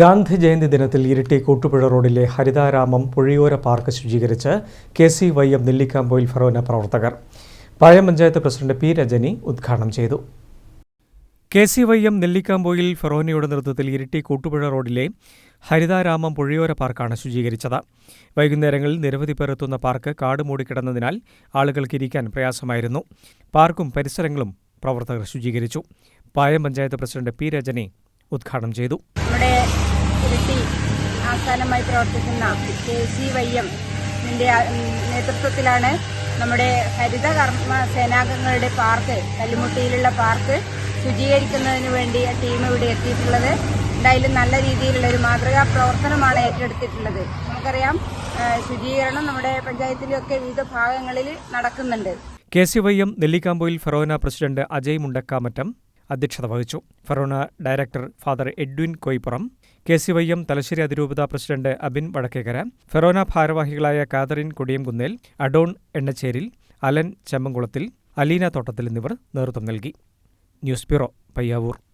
ഗാന്ധി ജയന്തി ദിനത്തിൽ ഇരിട്ടി കൂട്ടുപുഴ റോഡിലെ ഹരിതാരാമം പുഴയോര park ശുചീകരിച്ച് K C Y M Nellikkampoyil forane പ്രവർത്തകർ. പായം പഞ്ചായത്ത് പ്രസിഡന്റ് പി രജനി ഉദ്ഘാടനം ചെയ്തു. K C Y M Nellikkampoyil ഫെറോനയുടെ നേതൃത്വത്തിൽ ഇരിട്ടി കൂട്ടുപുഴ റോഡിലെ ഹരിതാരാമം പുഴയോര പാർക്കാണ് ശുചീകരിച്ചത്. വൈകുന്നേരങ്ങളിൽ നിരവധി പേർ എത്തുന്ന പാർക്ക് കാട് മൂടിക്കിടന്നതിനാൽ ആളുകൾക്ക് ഇരിക്കാൻ പ്രയാസമായിരുന്നു. പാർക്കും പരിസരങ്ങളും പ്രവർത്തകർ ശുചീകരിച്ചു. പായം പഞ്ചായത്ത് പ്രസിഡന്റ് പി രജനി ഉദ്ഘാടനം ചെയ്തു. നമ്മുടെ ഇരിട്ടി ആസ്ഥാനമായി പ്രവർത്തിക്കുന്ന കെ സി വൈ എം നേതൃത്വത്തിലാണ് നമ്മുടെ ഹരിത കർമ്മ സേനാംഗങ്ങളുടെ പാർക്ക് കല്ലുമുട്ടിയിലുള്ള പാർക്ക് ശുചീകരിക്കുന്നതിന് വേണ്ടി ടീം ഇവിടെ എത്തിയിട്ടുള്ളത്. എന്തായാലും നല്ല രീതിയിലുള്ള ഒരു മാതൃകാ പ്രവർത്തനമാണ് ഏറ്റെടുത്തിട്ടുള്ളത്. നമുക്കറിയാം ശുചീകരണം നമ്മുടെ പഞ്ചായത്തിലൊക്കെ വിവിധ ഭാഗങ്ങളിൽ നടക്കുന്നുണ്ട്. K C Y M Nellikkampoyil forane president Ajay Mundakkamattam അധ്യക്ഷത വഹിച്ചു. Forane director father Edwin Koyppuram K C Y M Thalassery അതിരൂപത പ്രസിഡന്റ് അബിൻ വടക്കേക്കര ഫെറോന ഭാരവാഹികളായ Catherine Kodiyamkunnel Adon Ennacheril Alan Chemmamkulathil Aleena Thottathil എന്നിവർ നേതൃത്വം നൽകി. News bureau Payyavoor.